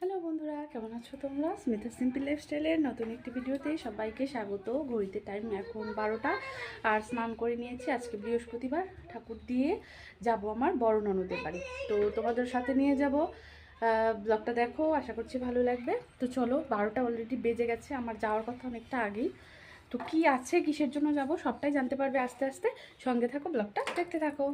Hello বন্ধুরা, কেমন আছো তোমরা? স্মিতা সিম্পল লাইফস্টাইলের নতুন একটি ভিডিওতে সবাইকে স্বাগত। ঘড়িতে টাইম এখন বারোটা, আর স্নান করে নিয়েছি আজকে বৃহস্পতিবার, ঠাকুর দিয়ে যাব আমার বড় ননদের বাড়ি। তো তোমাদের সাথে নিয়ে যাব। ব্লগটা দেখো, আশা করছি ভালো লাগবে। তো চলো, বারোটা অলরেডি বেজে গেছে, আমার যাওয়ার কথা অনেকটা আগেই। তো কি আছে, কিসের জন্য যাব, সবটাই জানতে পারবে আস্তে আস্তে। সঙ্গে থাকো ব্লগটা দেখতে থাকো।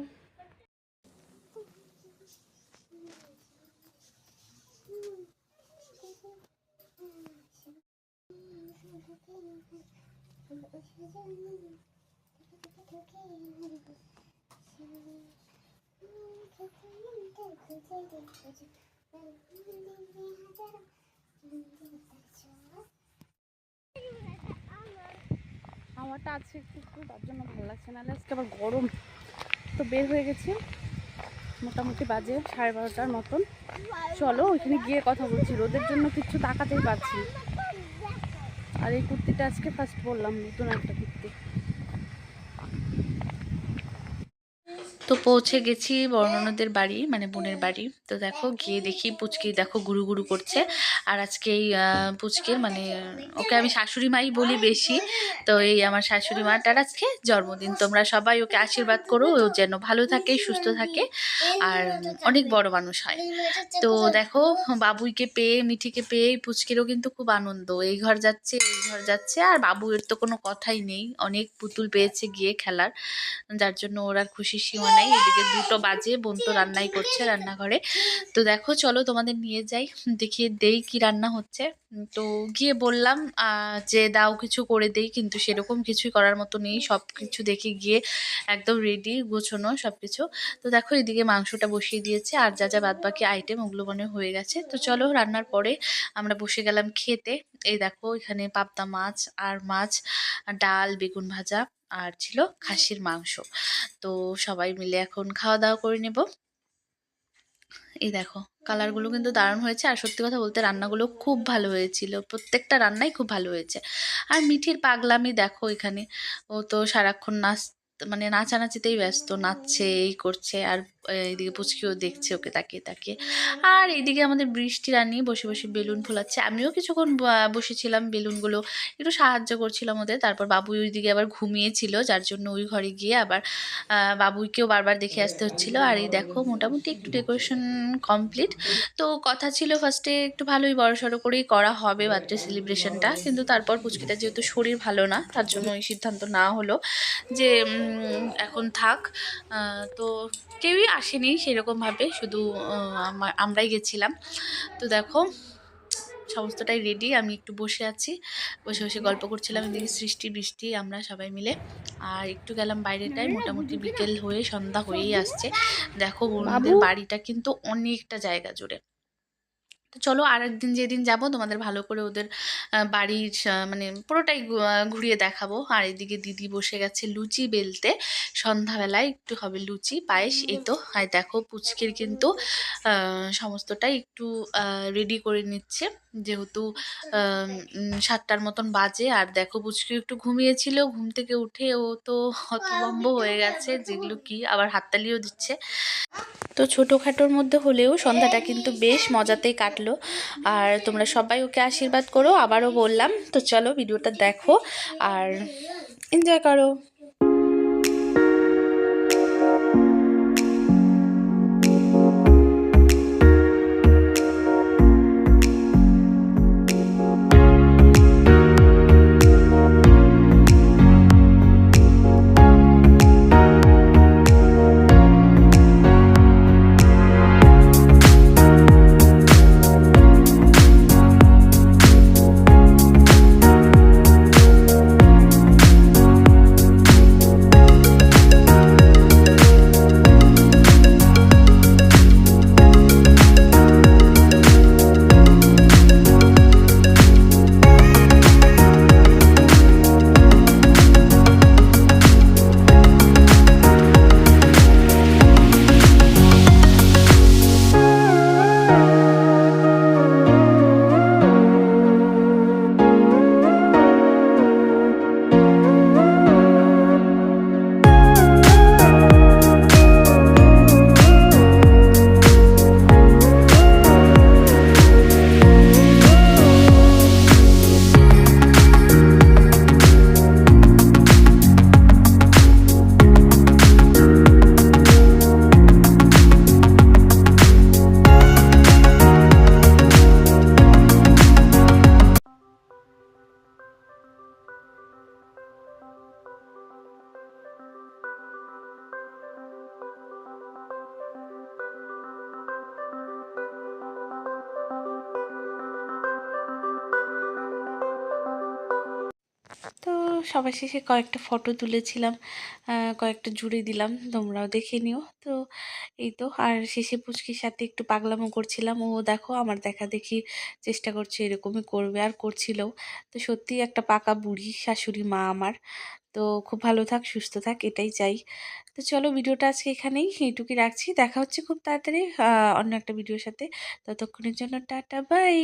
হাওয়াটা আছে একটু একটু, তার জন্য ভালো লাগছে নাহলে আজকে আবার গরম, তো বের হয়ে গেছি। মোটামুটি বাজে সাড়ে বারোটার মতন। চলো, ওইখানে গিয়ে কথা বলছি। রোদের জন্য কিচ্ছু তাকাতেই পারছি। আর এই কুর্তিটা আজকে ফার্স্ট বললাম নতুন একটা তো পৌঁছে গেছি বর্ণনদের বাড়ি মানে বোনের বাড়ি। তো দেখো, গিয়ে দেখি পুচকি, দেখো গুরু গুরু করছে। আর আজকে এই পুচকির মানে ওকে আমি শাশুড়ি মাই বলি বেশি। তো এই আমার শাশুড়ি মাটার আজকে জন্মদিন। তোমরা সবাই ওকে আশীর্বাদ করো, ও যেন ভালো থাকে, সুস্থ থাকে, আর অনেক বড় মানুষ হয়। তো দেখো, বাবুইকে পেয়ে, মিঠিকে পেয়ে পুচকিরও কিন্তু খুব আনন্দ। এই ঘর যাচ্ছে, এই ঘর যাচ্ছে, আর বাবুয়ের তো কোনো কথাই নেই। অনেক পুতুল পেয়েছে গিয়ে খেলার। যার জন্য ওরা খুশি সীমা নাই এদিকে দুটো বাজে, বোন তো রান্নাই করছে রান্নাঘরে। তো দেখো, চলো তোমাদের নিয়ে যাই, দেখিয়ে দেই কি রান্না হচ্ছে। তো গিয়ে বললাম যে দাও কিছু করে দেই, কিন্তু সেরকম কিছুই করার মতো নেই। সব কিছু দেখে গিয়ে একদম রেডি গোছানো সব কিছু তো দেখো, এদিকে মাংসটা বসিয়ে দিয়েছে, আর যা যা বাদ বাকি আইটেম ওগুলো মনে হয়ে গেছে। তো চলো, রান্নার পরে আমরা বসে গেলাম খেতে। এই দেখো, এখানে পাবদা মাছ, আর মাছ ডাল, বেগুন ভাজা, আর ছিল খাসির মাংস। তো সবাই মিলে এখন খাওয়া দাওয়া করে নেব। এই দেখো কালারগুলো কিন্তু দারুণ হয়েছে। আর সত্যি কথা বলতে রান্নাগুলো খুব ভালো হয়েছিল। প্রত্যেকটা রান্নাই খুব ভালো হয়েছে। আর মিঠির পাগলামি দেখো এখানে। ও তো সারাক্ষণ নাচ মানে নাচানাচিতেই ব্যস্ত, নাচছে, এই করছে। আর এইদিকে পুচকিও দেখছে ওকে, তাকিয়ে তাকিয়ে। আর এইদিকে আমাদের বৃষ্টি রানী বসে বসে বেলুন ফোলাচ্ছে। আমিও কিছুক্ষণ বসেছিলাম বেলুনগুলো, একটু সাহায্য করছিলাম ওদের। তারপর বাবুই ওইদিকে আবার ঘুমিয়েছিল, যার জন্য ওই ঘরে গিয়ে আবার বাবুইকেও বারবার দেখে আসতে হচ্ছিল। আর এই দেখো, মোটামুটি একটু ডেকোরেশন কমপ্লিট তো কথা ছিল ফার্স্টে একটু ভালোই বড়সড় করেই করা হবে বার্থডে সেলিব্রেশনটা কিন্তু তারপর পুচকিটা যেহেতু শরীর ভালো না, তার জন্য এই সিদ্ধান্ত না হলো যে এখন থাক। তো কেউই আসেনি সেরকমভাবে শুধু আমরাই গেছিলাম। তো দেখো সমস্তটাই রেডি আমি একটু বসে আছি। বসে বসে গল্প করছিলাম এদিকে সৃষ্টি বৃষ্টি আমরা সবাই মিলে। আর একটু গেলাম বাইরেটায় মোটামুটি বিকেল হয়ে সন্ধ্যা হয়েই আসছে। দেখো বন্ধুদের বাড়িটা কিন্তু অনেকটা জায়গা জুড়ে। তো চলো আর একদিন যেদিন যাব, তোমাদের ভালো করে ওদের বাড়ির মানে পুরোটাই ঘুরিয়ে দেখাবো। আর এদিকে দিদি বসে গেছে লুচি বেলতে। সন্ধ্যাবেলায় একটু হবে লুচি, পায়েস এই তো। আর দেখো পুচকির কিন্তু সমস্তটাই একটু রেডি করে নিচ্ছে। যেহেতু সাতটার মতন বাজে। আর দেখো পুচকি একটু ঘুমিয়েছিল। ঘুম থেকে উঠে ও তো হতভম্ব হয়ে গেছে, যেগুলো কি আবার হাততালিও দিচ্ছে। তো ছোটোখাটোর মধ্যে হলেও সন্ধ্যাটা কিন্তু বেশ মজাতেই কাটলো। আর তোমরা সবাই ওকে আশীর্বাদ করো, আবারও বললাম। তো চলো, ভিডিওটা দেখো আর এনজয় করো। সবার শেষে কয়েকটা ফটো তুলেছিলাম কয়েকটা জুড়ে দিলাম, তোমরাও দেখে নিও। তো এই তো, আর শেষে পুচকির সাথে একটু পাগলামো করছিলাম, ও দেখো আমার দেখা দেখি চেষ্টা করছে এরকমই করবে, আর করছিলও। তো সত্যিই একটা পাকা বুড়ি শাশুড়ি মা আমার। তো খুব ভালো থাক, সুস্থ থাক, এটাই চাই। তো চলো ভিডিওটা আজকে এখানেই, এইটুকুই রাখছি। দেখা হচ্ছে খুব তাড়াতাড়ি অন্য একটা ভিডিওর সাথে। ততক্ষণের জন্য টাটা, বাই!